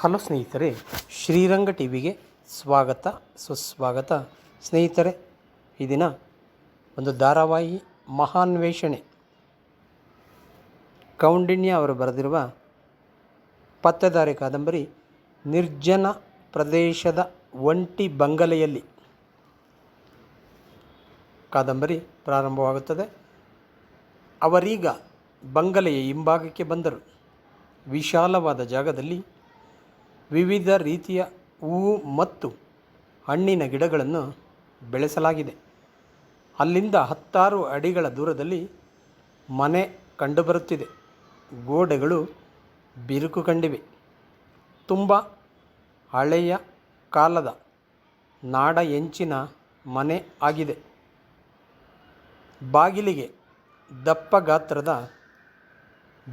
Hello ಸ್ನೇಹಿತರೆ, Sriranga T ವಿಗೆ ಸ್ವಾಗತ, ಸುಸ್ವಾಗತ. ಸ್ನೇಹಿತರೆ, ಈ ದಿನ ಒಂದು ಧಾರಾವಾಹಿ ಮಹಾನ್ವೇಷಣೆ. ಕೌಂಡಿನ್ಯ ಅವರು ಬರೆದಿರುವ ಪತ್ತೇದಾರಿ ಕಾದಂಬರಿ ನಿರ್ಜನ ಪ್ರದೇಶದ ಒಂಟಿ ಬಂಗಲೆಯಲ್ಲಿ ಕಾದಂಬರಿ ಪ್ರಾರಂಭವಾಗುತ್ತದೆ. ಅವರೀಗ ಬಂಗಲೆಯ ಹಿಂಭಾಗಕ್ಕೆ ಬಂದರು. ವಿಶಾಲವಾದ ಜಾಗದಲ್ಲಿ ವಿವಿಧ ರೀತಿಯ ಹೂವು ಮತ್ತು ಹಣ್ಣಿನ ಗಿಡಗಳನ್ನು ಬೆಳೆಸಲಾಗಿದೆ. ಅಲ್ಲಿಂದ ಹತ್ತಾರು ಅಡಿಗಳ ದೂರದಲ್ಲಿ ಮನೆ ಕಂಡುಬರುತ್ತಿದೆ. ಗೋಡೆಗಳು ಬಿರುಕು ಕಂಡಿವೆ. ತುಂಬ ಹಳೆಯ ಕಾಲದ ನಾಡ ಎಂಚಿನ ಮನೆ ಆಗಿದೆ. ಬಾಗಿಲಿಗೆ ದಪ್ಪ ಗಾತ್ರದ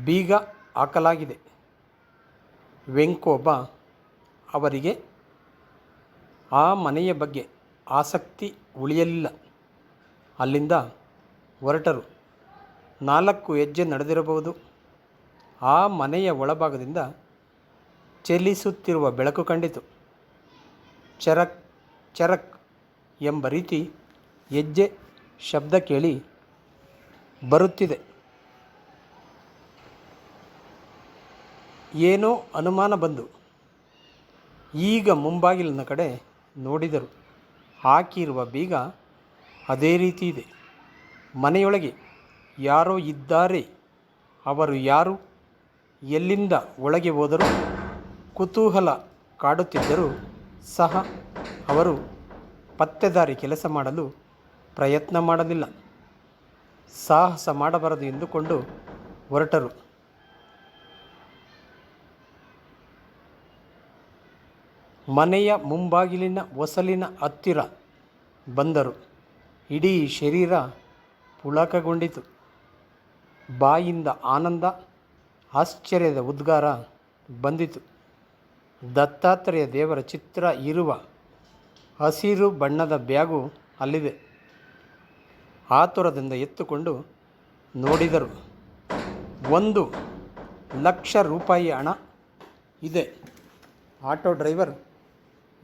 ಬೀಗ ಹಾಕಲಾಗಿದೆ. ವೆಂಕೋಬ ಅವರಿಗೆ ಆ ಮನೆಯ ಬಗ್ಗೆ ಆಸಕ್ತಿ ಉಳಿಯಲಿಲ್ಲ. ಅಲ್ಲಿಂದ ಹೊರಟರು. ನಾಲ್ಕು ಹೆಜ್ಜೆ ನಡೆದಿರಬಹುದು. ಆ ಮನೆಯ ಒಳಭಾಗದಿಂದ ಚಲಿಸುತ್ತಿರುವ ಬೆಳಕು ಕಂಡಿತು. ಚರಕ್ ಚರಕ್ ಎಂಬ ರೀತಿ ಹೆಜ್ಜೆ ಶಬ್ದ ಕೇಳಿ ಬರುತ್ತಿದೆ. ಏನೋ ಅನುಮಾನ ಬಂದು ಈಗ ಮುಂಬಾಗಿಲಿನ ಕಡೆ ನೋಡಿದರು. ಹಾಕಿರುವ ಬೀಗ ಅದೇ ರೀತಿ ಇದೆ. ಮನೆಯೊಳಗೆ ಯಾರೋ ಇದ್ದಾರೆ. ಅವರು ಯಾರು? ಎಲ್ಲಿಂದ ಒಳಗೆ ಹೋದರೂ? ಕುತೂಹಲ ಕಾಡುತ್ತಿದ್ದರೂ ಸಹ ಅವರು ಪತ್ತೆದಾರಿ ಕೆಲಸ ಮಾಡಲು ಪ್ರಯತ್ನ ಮಾಡಲಿಲ್ಲ. ಸಾಹಸ ಮಾಡಬಾರದು ಎಂದುಕೊಂಡು ಹೊರಟರು. ಮನೆಯ ಮುಂಬಾಗಿಲಿನ ಹೊಸಲಿನ ಹತ್ತಿರ ಬಂದರು. ಇಡೀ ಶರೀರ ಪುಳಕಗೊಂಡಿತು. ಬಾಯಿಂದ ಆನಂದ, ಆಶ್ಚರ್ಯದ ಉದ್ಗಾರ ಬಂದಿತು. ದತ್ತಾತ್ರೇಯ ದೇವರ ಚಿತ್ರ ಇರುವ ಹಸಿರು ಬಣ್ಣದ ಬ್ಯಾಗು ಅಲ್ಲಿದೆ. ಆತುರದಿಂದ ಎತ್ತುಕೊಂಡು ನೋಡಿದರು. ಒಂದು ಲಕ್ಷ ರೂಪಾಯಿ ಹಣ ಇದೆ. ಆಟೋ ಡ್ರೈವರ್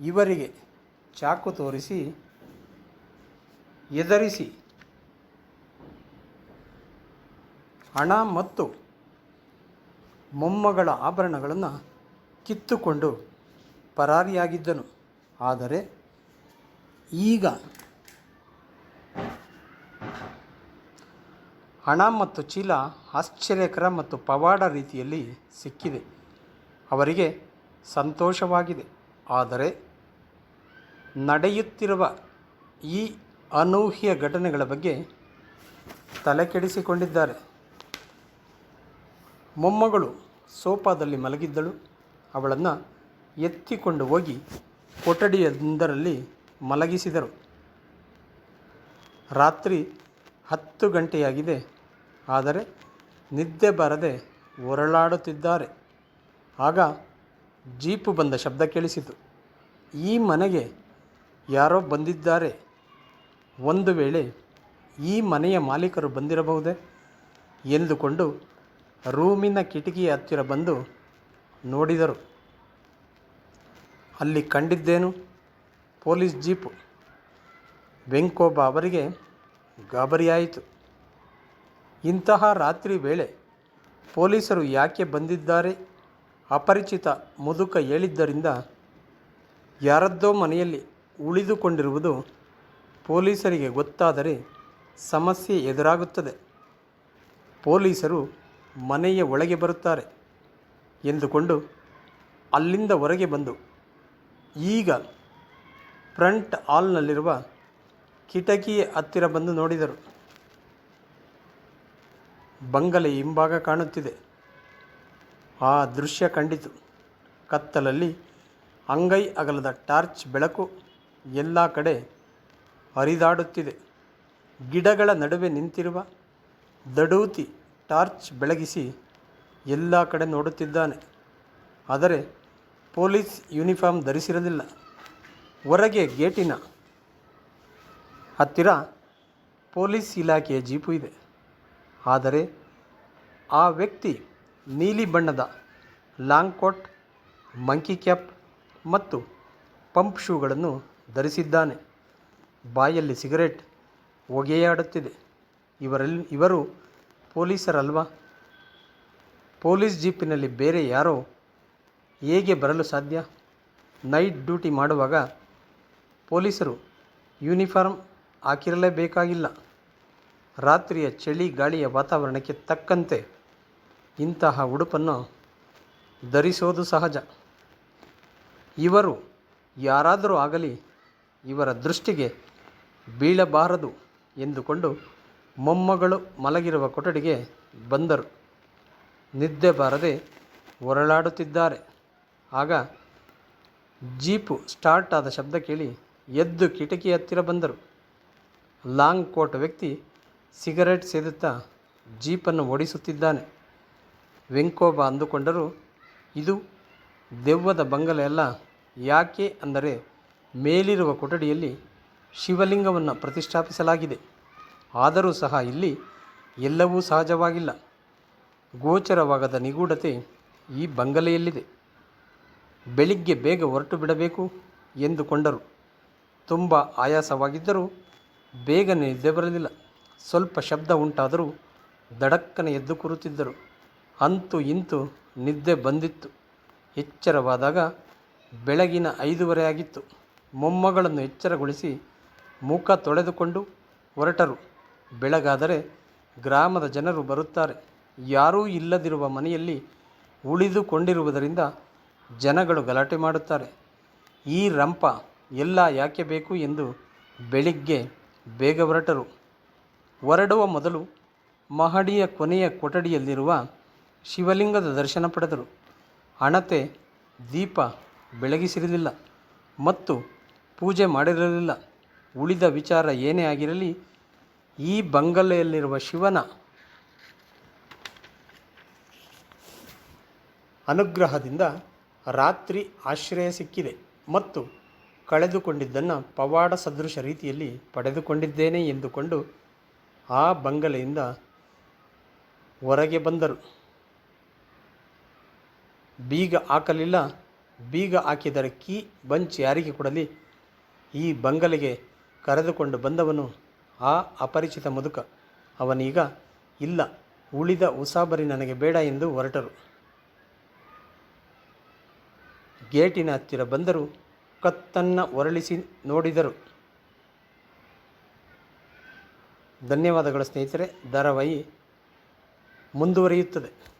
ಇವರಿಗೆ ಚಾಕು ತೋರಿಸಿ, ಎದರಿಸಿ. ಹಣ ಮತ್ತು ಮೊಮ್ಮಗಳ ಆಭರಣಗಳನ್ನು ಕಿತ್ತುಕೊಂಡು ಪರಾರಿಯಾಗಿದ್ದನು. ಆದರೆ ಈಗ ಹಣ ಮತ್ತು ಚೀಲ ಆಶ್ಚರ್ಯಕರ ಮತ್ತು ಪವಾಡ ರೀತಿಯಲ್ಲಿ ಸಿಕ್ಕಿದೆ. ಅವರಿಗೆ ಸಂತೋಷವಾಗಿದೆ. ಆದರೆ ನಡೆಯುತ್ತಿರುವ ಈ ಅನೂಹ್ಯ ಘಟನೆಗಳ ಬಗ್ಗೆ ತಲೆಕೆಡಿಸಿಕೊಂಡಿದ್ದಾರೆ. ಮೊಮ್ಮಗಳು ಸೋಫಾದಲ್ಲಿ ಮಲಗಿದ್ದಳು. ಅವಳನ್ನು ಎತ್ತಿಕೊಂಡು ಹೋಗಿ ಕೊಠಡಿಯೊಂದರಲ್ಲಿ ಮಲಗಿಸಿದರು. ರಾತ್ರಿ ಹತ್ತು ಗಂಟೆಯಾಗಿದೆ. ಆದರೆ ನಿದ್ದೆ ಬರದೆ ಹೊರಳಾಡುತ್ತಿದ್ದಾರೆ ಆಗ ಜೀಪು ಬಂದ ಶಬ್ದ ಕೇಳಿಸಿತು. ಈ ಮನೆಗೆ ಯಾರೋ ಬಂದಿದ್ದಾರೆ. ಒಂದು ವೇಳೆ ಈ ಮನೆಯ ಮಾಲೀಕರು ಬಂದಿರಬಹುದೇ? ಎಂದುಕೊಂಡು ರೂಮಿನ ಕಿಟಕಿಯ ಹತ್ತಿರ ಬಂದು ನೋಡಿದರು. ಅಲ್ಲಿ ಕಂಡಿದ್ದೇನು? Police jeep. ವೆಂಕೋಬ ಅವರಿಗೆ ಗಾಬರಿಯಾಯಿತು. ಇಂತಹ ರಾತ್ರಿ ವೇಳೆ ಪೊಲೀಸರು ಯಾಕೆ ಬಂದಿದ್ದಾರೆ? ಅಪರಿಚಿತ ಮುದುಕ ಹೇಳಿದ್ದರಿಂದ ಯಾರದ್ದೋ ಮನೆಯಲ್ಲಿ ಉಳಿದುಕೊಂಡಿರುವುದು ಪೊಲೀಸರಿಗೆ ಗೊತ್ತಾದರೆ ಸಮಸ್ಯೆ ಎದುರಾಗುತ್ತದೆ. ಪೊಲೀಸರು ಮನೆಯ ಒಳಗೆ ಬರುತ್ತಾರೆ ಎಂದುಕೊಂಡು ಅಲ್ಲಿಂದ ಹೊರಗೆ ಬಂದು ಈಗ ಫ್ರಂಟ್ ಹಾಲ್ನಲ್ಲಿರುವ ಕಿಟಕಿಯ ಹತ್ತಿರ ಬಂದು ನೋಡಿದರು. ಬಂಗಲೆ ಹಿಂಭಾಗ ಕಾಣುತ್ತಿದೆ. ಆ ದೃಶ್ಯ ಕಂಡಿತು. ಕತ್ತಲಲ್ಲಿ ಅಂಗೈ ಅಗಲದ ಟಾರ್ಚ್ ಬೆಳಕು ಎಲ್ಲ ಕಡೆ ಹರಿದಾಡುತ್ತಿದೆ. ಗಿಡಗಳ ನಡುವೆ ನಿಂತಿರುವ ದಡೂತಿ ಟಾರ್ಚ್ ಬೆಳಗಿಸಿ ಎಲ್ಲ ಕಡೆ ನೋಡುತ್ತಿದ್ದಾನೆ. ಆದರೆ ಪೊಲೀಸ್ ಯೂನಿಫಾರ್ಮ್ ಧರಿಸಿರಲಿಲ್ಲ. ಹೊರಗೆ ಗೇಟಿನ ಹತ್ತಿರ ಪೊಲೀಸ್ ಇಲಾಖೆಯ ಜೀಪು ಇದೆ. ಆದರೆ ಆ ವ್ಯಕ್ತಿ ನೀಲಿ ಬಣ್ಣದ ಲಾಂಗ್ ಕೋಟ್, ಮಂಕಿ ಕ್ಯಾಪ್ ಮತ್ತು ಪಂಪ್ ಶೂಗಳನ್ನು ಧರಿಸಿದ್ದಾನೆ. ಬಾಯಲ್ಲಿ ಸಿಗರೆಟ್ ಹೊಗೆಯಾಡುತ್ತಿದೆ. ಇವರಲ್ಲಿ ಇವರು ಪೊಲೀಸರಲ್ವಾ? ಪೊಲೀಸ್ ಜೀಪಿನಲ್ಲಿ ಬೇರೆ ಯಾರೋ ಹೇಗೆ ಬರಲು ಸಾಧ್ಯ? ನೈಟ್ ಡ್ಯೂಟಿ ಮಾಡುವಾಗ ಪೊಲೀಸರು ಯೂನಿಫಾರ್ಮ್ ಹಾಕಿರಲೇಬೇಕಾಗಿಲ್ಲ. ರಾತ್ರಿಯ ಚಳಿ ಗಾಳಿಯ ವಾತಾವರಣಕ್ಕೆ ತಕ್ಕಂತೆ ಇಂತಹ ಉಡುಪನ್ನು ಧರಿಸೋದು ಸಹಜ. ಇವರು ಯಾರಾದರೂ ಆಗಲಿ ಇವರ ದೃಷ್ಟಿಗೆ ಬೀಳಬಾರದು ಎಂದುಕೊಂಡು ಮೊಮ್ಮಗಳು ಮಲಗಿರುವ ಕೊಠಡಿಗೆ ಬಂದರು. ನಿದ್ದೆ ಬಾರದೆ ಹೊರಳಾಡುತ್ತಿದ್ದಾರೆ ಆಗ ಜೀಪು ಸ್ಟಾರ್ಟ್ ಆದ ಶಬ್ದ ಕೇಳಿ ಎದ್ದು ಕಿಟಕಿ ಹತ್ತಿರ ಬಂದರು. ಲಾಂಗ್ ಕೋಟ್ ವ್ಯಕ್ತಿ ಸಿಗರೆಟ್ ಸೇದುತ್ತಾ ಜೀಪನ್ನು ಓಡಿಸುತ್ತಿದ್ದಾನೆ. ವೆಂಕೋಬ ಅಂದುಕೊಂಡರು, ಇದು ದೆವ್ವದ ಬಂಗಲೆ ಅಲ್ಲ, ಯಾಕೆ ಅಂದರೆ ಮೇಲಿರುವ ಕೊಠಡಿಯಲ್ಲಿ ಶಿವಲಿಂಗವನ್ನು ಪ್ರತಿಷ್ಠಾಪಿಸಲಾಗಿದೆ. ಆದರೂ ಸಹ ಇಲ್ಲಿ ಎಲ್ಲವೂ ಸಹಜವಾಗಿಲ್ಲ. ಗೋಚರವಾಗದ ನಿಗೂಢತೆ ಈ ಬಂಗಲೆಯಲ್ಲಿದೆ. ಬೆಳಿಗ್ಗೆ ಬೇಗ ಹೊರಟು ಬಿಡಬೇಕು ಎಂದುಕೊಂಡರು. ತುಂಬ ಆಯಾಸವಾಗಿದ್ದರೂ ಬೇಗ ನಿದ್ದೆ ಬರಲಿಲ್ಲ. ಸ್ವಲ್ಪ ಶಬ್ದ ಉಂಟಾದರೂ ದಡಕ್ಕನೆ ಎದ್ದು ಕೂರುತ್ತಿದ್ದರು. ಅಂತೂ ಇಂತು ನಿದ್ದೆ ಬಂದಿತ್ತು. ಎಚ್ಚರವಾದಾಗ ಬೆಳಗಿನ ಐದೂವರೆ ಆಗಿತ್ತು. ಮೊಮ್ಮಗಳನ್ನು ಎಚ್ಚರಗೊಳಿಸಿ ಮುಖ ತೊಳೆದುಕೊಂಡು ಹೊರಟರು. ಬೆಳಗಾದರೆ ಗ್ರಾಮದ ಜನರು ಬರುತ್ತಾರೆ. ಯಾರೂ ಇಲ್ಲದಿರುವ ಮನೆಯಲ್ಲಿ ಉಳಿದುಕೊಂಡಿರುವುದರಿಂದ ಜನಗಳು ಗಲಾಟೆ ಮಾಡುತ್ತಾರೆ. ಈ ರಂಪ ಎಲ್ಲ ಯಾಕೆ ಬೇಕು ಎಂದು ಬೆಳಿಗ್ಗೆ ಬೇಗ ಹೊರಟರು. ಹೊರಡುವ ಮೊದಲು ಮಹಡಿಯ ಕೊನೆಯ ಕೊಠಡಿಯಲ್ಲಿರುವ ಶಿವಲಿಂಗದ ದರ್ಶನ ಪಡೆದರು. ಹಣತೆ ದೀಪ ಬೆಳಗಿಸಿರಲಿಲ್ಲ ಮತ್ತು ಪೂಜೆ ಮಾಡಿರಲಿಲ್ಲ. ಉಳಿದ ವಿಚಾರ ಏನೇ ಆಗಿರಲಿ, ಈ ಬಂಗಲೆಯಲ್ಲಿರುವ ಶಿವನ ಅನುಗ್ರಹದಿಂದ ರಾತ್ರಿ ಆಶ್ರಯ ಸಿಕ್ಕಿದೆ ಮತ್ತು ಕಳೆದುಕೊಂಡಿದ್ದನ್ನು ಪವಾಡ ಸದೃಶ ರೀತಿಯಲ್ಲಿ ಪಡೆದುಕೊಂಡಿದ್ದೇನೆ ಎಂದುಕೊಂಡು ಆ ಬಂಗಲೆಯಿಂದ ಹೊರಗೆ ಬಂದರು. ಬೀಗ ಹಾಕಲಿಲ್ಲ. ಬೀಗ ಹಾಕಿದರೆ ಕೀ ಬಂಚ್ ಯಾರಿಗೆ ಕೊಡಲಿ? ಈ ಬಂಗಲೆಗೆ ಕರೆದುಕೊಂಡು ಬಂದವನು ಆ ಅಪರಿಚಿತ ಮುದುಕ. ಅವನೀಗ, ಇಲ್ಲ, ಉಳಿದ ಉಸಾಬರಿ ನನಗೆ ಬೇಡ ಎಂದು ಹೊರಟರು. ಗೇಟಿನ ಹತ್ತಿರ ಬಂದರು ಕತ್ತನ್ನು ಹೊರಳಿಸಿ ನೋಡಿದರು. ಧನ್ಯವಾದಗಳು ಸ್ನೇಹಿತರೆ, ಧಾರಾವಾಹಿ ಮುಂದುವರಿಯುತ್ತದೆ.